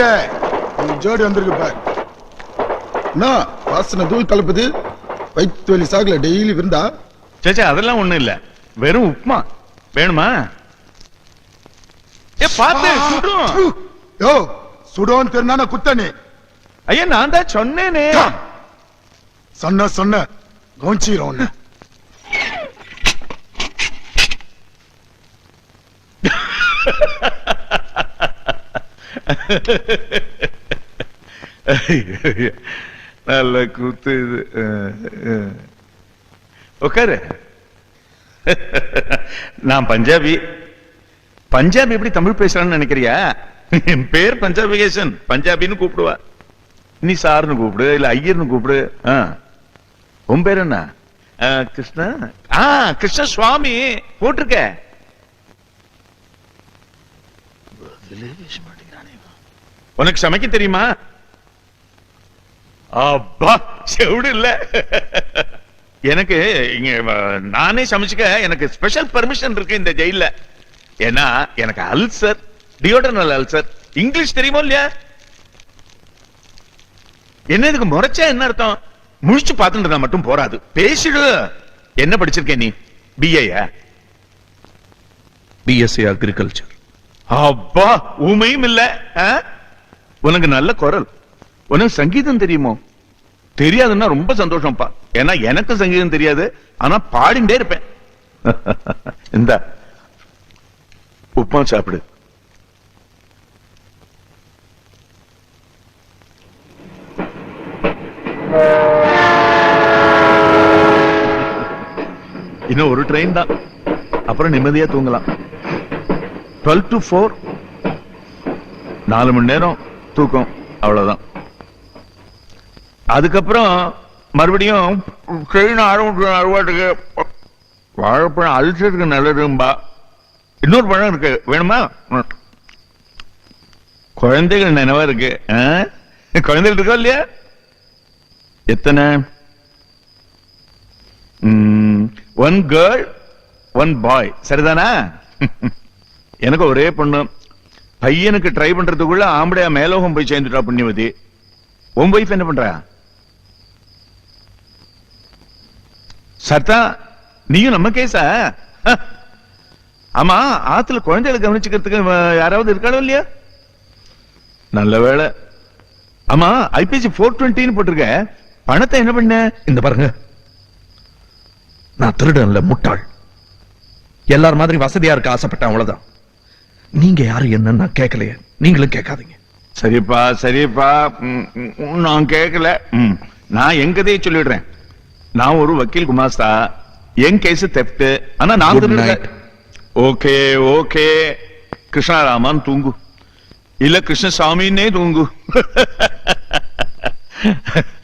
உங்க ஜோடி வந்திருக்கு பார். என்ன வாசனை தூள் கலப்புது. வயிற்று வலி சாகுல டெய்லி விருந்தா? சேச்சா அதெல்லாம் ஒண்ணும் இல்ல. வெறும் உப்புமா. வேணுமா? ஏ பாத்து சுடும் யோ சுடோன்னு தெரிந்தான குத்தனே? ஐயா நான் தான் சொன்னேனே. சொன்ன சொன்ன. கவனிச்சிரும் உன்னை. நல்ல கூத்து இது உட்காரு நான் பஞ்சாபி பஞ்சாபி எப்படி தமிழ் பேசுறான்னு நினைக்கிறியா என் பேர் பஞ்சாபிகேசன் பஞ்சாபின்னு கூப்பிடுவா நீ சார்னு கூப்பிடு இல்ல ஐயர்னு கூப்பிடு உன் பேர் என்ன ஆ, கிருஷ்ணா ஆ கிருஷ்ண சுவாமி போட்டிருக்க உனக்கு சமைக்க தெரியுமா? அப்பா செவிடு இல்ல எனக்கு இங்க நானே சமைச்சுக்க எனக்கு ஸ்பெஷல் பர்மிஷன் இருக்கு இந்த ஜெயில ஏன்னா எனக்கு அல்சர் டியோடனல் அல்சர் இங்கிலீஷ் தெரியுமோ இல்லையா? என்ன இதுக்கு முறைச்சா என்ன அர்த்தம்? முழிச்சு பார்த்துட்டு மட்டும் போராது பேசிடு. என்ன படிச்சிருக்க நீ? பிஏயா பிஎஸ்சி அக்ரிகல்ச்சர் அப்பா ஊமையும் இல்ல? உனக்கு நல்ல குரல். உனக்கு சங்கீதம் தெரியுமோ? தெரியாதுன்னா ரொம்ப சந்தோஷம்ப்பா. ஏன்னா எனக்கு சங்கீதம் தெரியாது ஆனா பாடிண்டே இருப்பேன். இந்த உப்புமா சாப்பிடு. இன்னும் ஒரு ட்ரெயின் தான். அப்புறம் நிம்மதியா தூங்கலாம். டுவெல் டு ஃபோர் நாலு மணி நேரம். தூக்கம் அவ்வளவுதான். அதுக்கப்புறம் மறுபடியும் ட்ரெயின் ஆரம்பிச்சு அறுவாட்டுக்கு வாழைப்பழம் அல்சருக்கு நல்லதும்பா. இன்னொரு பழம் இருக்கு. வேணுமா? குழந்தைகள் நினைவா இருக்கு. ஆ? குழந்தைகள் இருக்கா இல்லையா? எத்தனை? ஒன் கேர்ள் ஒன் பாய் சரிதானா? எனக்கு ஒரே பொண்ணு. பையனுக்கு ட்ரை பண்றதுக்குள்ள ஆம்படையா மேலோகம் போய் சேர்ந்துட்டா புண்ணியவதி. உன் வைஃப் என்ன பண்றா? சத்தா நீயும் நம்ம கேஸா ஹ. ஆமா ஆத்துல குழந்தைகளை கவனிச்சுக்கிறதுக்கு யாராவது இருக்காளோ இல்லையா? நல்ல வேளை. ஆமா ஐபிசி போர் டுவெண்ட்டின்னு போட்டிருக்க. பணத்தை என்ன பண்ண? இந்த பாருங்க. நான் திருடன்ல முட்டாள். எல்லார் மாதிரி வசதியா இருக்க ஆசைப்பட்டேன் அவ்வளவுதான். நீங்க யாரு என்னன்னு நான் கேட்கலையே. நீங்களும் கேட்காதீங்க. சரிப்பா சரிப்பா. நான் கேட்கல. நான் என் கதையை சொல்லிடுறேன். நான் ஒரு வக்கீல் குமாஸ்தா. என் கேஸ் தெப்ட் ஆனா நான். Okay okay. கிருஷ்ணராமான் தூங்கு. இல்ல கிருஷ்ணசாமின்னே தூங்கு.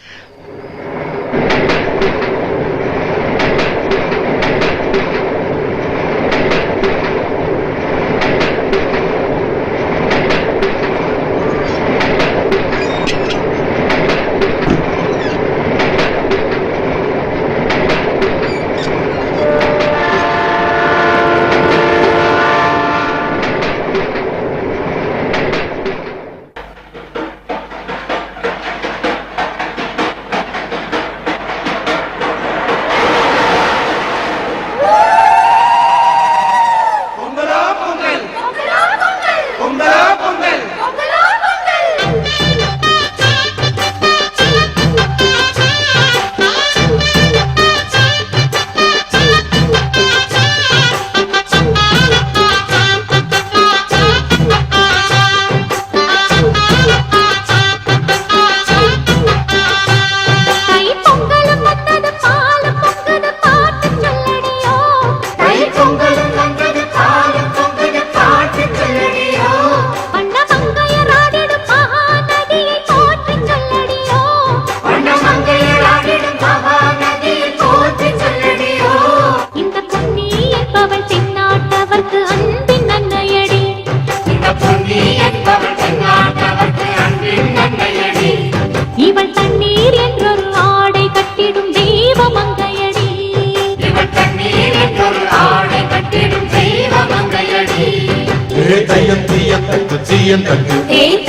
கட்டிடும் தெய்வ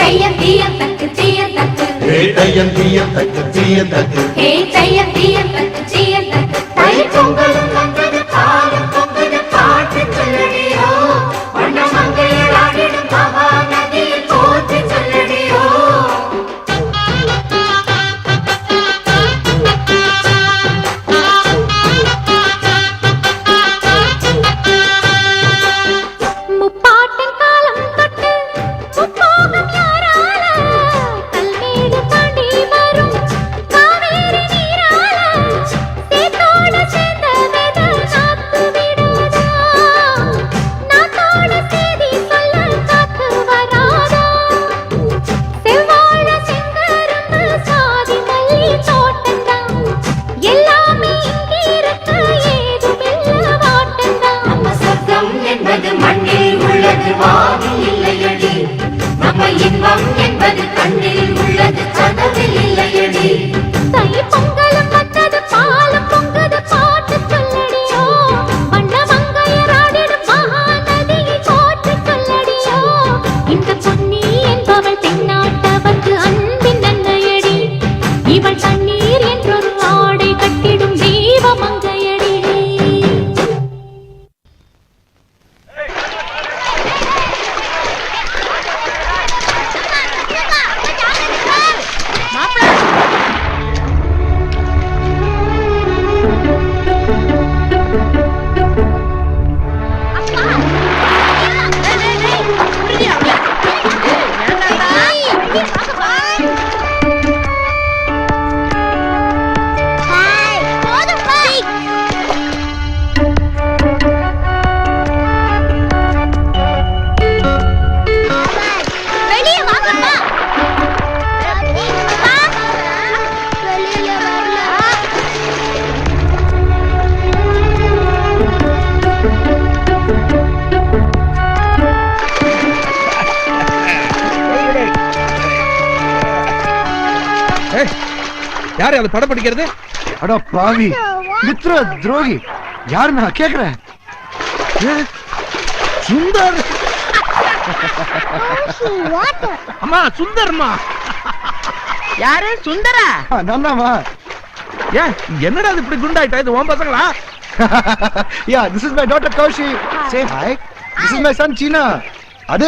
மங்கையடி ஏ தையம் யாரு அது படம் படிக்கிறது? அட பாவி. மித்ர துரோகி. யாரு நான் கேக்குறேன். சுந்தர். அம்மா சுந்தர்மா. யாரு? சுந்தரா? நான்தாமா ஏன் என்னடா இது இப்படி குண்டாயிட்டா? இது உன் பசங்களா? Yeah this is my daughter Kaushi. Say hi this is my son Seena. அது?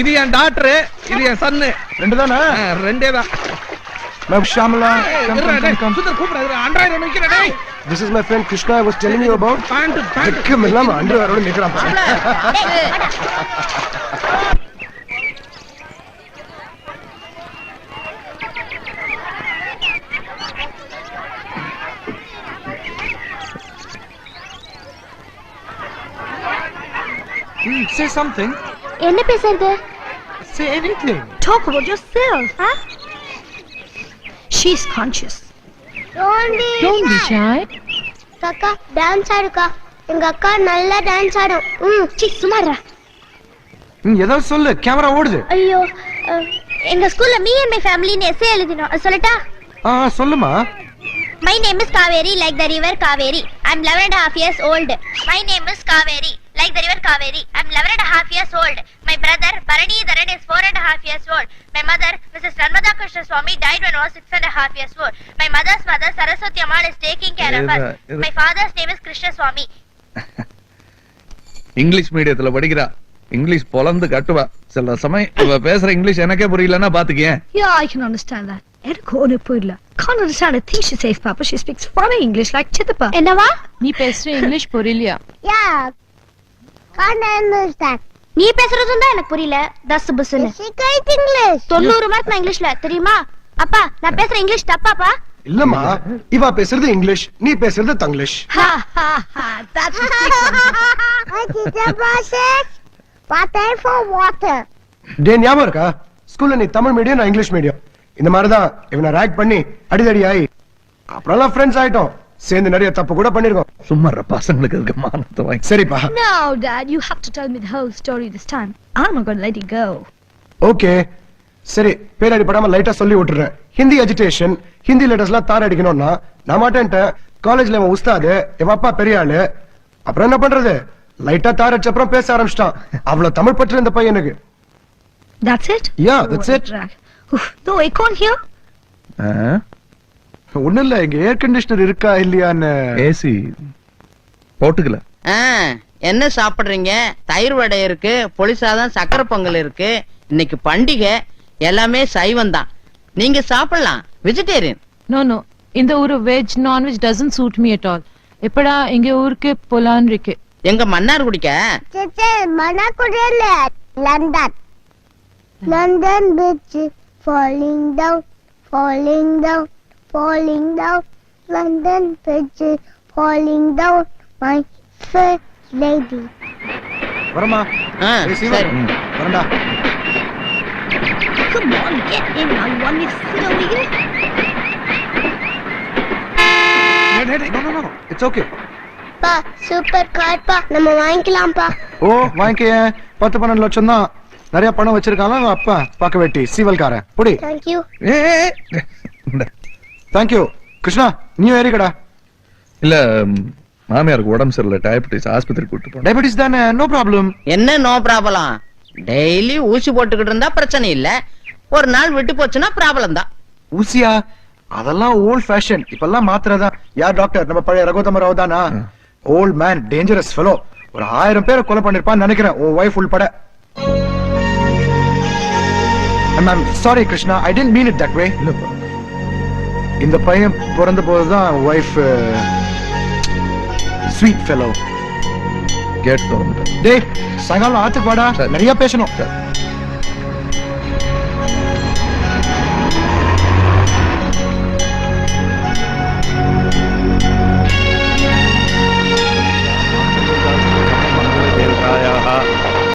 இது என் டாக்டர் இது என் சன்னு. ரெண்டு தானே? ரெண்டே தான். மேம் ஷாமலா ஏய், கம் இருடா, கம் டேய், கம் கம் சுந்தர் கூப்பிடாது அன்றாயிரம் நிக்கிறேன் டேய் this is my friend Krishna I was telling you about pant pant வெக்கம் இல்லாம அண்டர்வேரோட நிக்கிறான் பாரு. Say something. என்ன பேசுறது Say anything. Talk about yourself. Huh? She's conscious. Don't be, Don't be shy. அக்கா டான்ஸ் ஆடுக்கா. எங்க அக்கா நல்லா டான்ஸ் ஆடும். ம் சி சுமாரா ம், ஏதாவது சொல்லு. கேமரா ஓடுது. ஐயோ அஹ், எங்க ஸ்கூல்ல மீ அண்ட் மை ஃபேமிலின்னு எஸ்ஏ எழுதினோம். அது சொல்லட்டா? ஆ சொல்லுமா. My name is Kaveri like the river Kaveri I am eleven and half years old my name is Kaveri like the river Kaveri I am eleven and half years old my brother Bharanidharan is four and half years old my mother Mrs Narmada Krishna Swami died when I was six and a half years old. My mother's mother Saraswati Ammal is taking care of us. My father's name is Krishna Swami. English மீடியத்துல படிக்கிறா English பொலந்து கட்டுவா சில சமயம் இவ பேசுற English எனக்கே புரியலன்னா பாத்துக்கேன் Yeah, I can understand that. எனக்கு ஒண்ணு புரியல can't understand a thing she says, Papa. She speaks funny English like Chittappa. என்னவா நீ பேசுற இங்கிலீஷ் புரியலையா யா நீ பேசுறதும் தான் எனக்கு புரியல. தஸ் புஸ்னு இங்கிலீஷ் தொண்ணூறு மார்க் நான் இங்கிலீஷ்ல தெரியுமா? அப்பா நான் பேசுற இங்கிலீஷ் தப்பாப்பா? இல்லம்மா இவா பேசுறது இங்கிலீஷ் நீ பேசுறது தங்கிலீஷ். டே ஞாபகம் இருக்கா? ஸ்கூல்ல நீ தமிழ் மீடியம் நான் இங்கிலீஷ் மீடியம் இந்த மாதிரிதான் இவனை ரேக் பண்ணி அடிதடி ஆகி அப்புறம் ஃப்ரெண்ட்ஸ் ஆயிட்டோம். சேர்ந்து நிறைய தப்பு கூட பண்ணிருக்கோம் சும்மா பசங்களுக்கு இருக்க மானத்தை வாங்கி சரிப்பா No, Dad, you have to tell me the whole story this time. I'm not gonna let it go. Okay சரி பேரடி படாம லைட்டா சொல்லி விட்டுறேன் ஹிந்தி எஜுகேஷன் ஹிந்தி லெட்டர்ஸ்லாம் தார் அடிக்கணும்னா நான் மாட்டேன்ட்டேன் காலேஜ்ல இவன் உஸ்தாது இவன் அப்பா பெரிய ஆளு அப்புறம் என்ன பண்றது லைட்டா தார் அடிச்ச அப்புறம் பேச ஆரம்பிச்சிட்டான் அவ்வளவு தமிழ் பற்று இந்த பையனுக்கு That's it? Yeah, that's what a it. drag. Oof, no here? ஒண்ணும் இல்ல இங்க ஏர் கண்டிஷனர் இருக்கா இல்லையான்னு? ஏசி போட்டுக்கல. ஆ, என்ன சாப்பிடுறீங்க? தயிர் வடை இருக்கு புளி சாதம் சக்கரை பொங்கல் இருக்கு இன்னைக்கு பண்டிகை எல்லாமே சைவம் தான் நீங்க சாப்பிடலாம் வெஜிடேரியன் No, no. இந்த ஊரு veg non veg doesn't suit me at all. எப்படா இங்க ஊருக்கு போலான்னு இருக்கு. எங்க மன்னார் குடிக்க? மணக்குடியில London. London bridge falling down falling down. Falling down. London bridge falling down my first lady. வரமா ஆ, ஏய். சரி. வரண்டா Come on, get in. I want to sit over here. It's okay பா சூப்பர் கார் பா. நம்ம வாங்கிக்கலாம்ப்பா ஓ வாங்கிக்க பத்து பன்னெண்டு லட்சம் தான். நிறைய பணம் வச்சிருக்காங்க அப்பா பார்க்க வெட்டி. சீவல்காரன். புடி. தேங்க் யூ ஏ, ஏ, ஏ. இந்த. தேங்க்யூ கிருஷ்ணா நீ ஏறிக்கடா இல்ல மாமியாருக்கு உடம்பு சரியில்லை. டயபிட்டிஸ் ஆஸ்பத்திரி கூட்டு போனேன். டயபெட்டிஸ் தானே நோ ப்ராப்ளம் என்ன நோ ப்ராப்ளம் டெய்லி ஊசி போட்டுக்கிட்டு இருந்தா பிரச்சனை இல்ல. ஒரு நாள் விட்டு போச்சுன்னா ப்ராப்ளம் தான். ஊசியா? அதெல்லாம் ஓல்ட் ஃபேஷன் இப்பெல்லாம் மாத்திரதான். யார் டாக்டர் நம்ம பழைய ரகுதம ராவ் தானா? ஓல்ட் மேன் டேஞ்சரஸ் ஃபெலோ ஒரு ஆயிரம் பேரை கொலை பண்ணிருப்பான்னு நினைக்கிறேன். உன் ஒய்ஃப் உள்பட. Ma'am sorry Krishna I didn't mean it that way இந்த பையன் பிறந்த போதுதான் ஒய்ஃப் ஸ்வீட் ஃபெலோ கேட் டேய் சாயங்காலம் ஆத்துக்கு வாடா. நிறைய பேசணும்.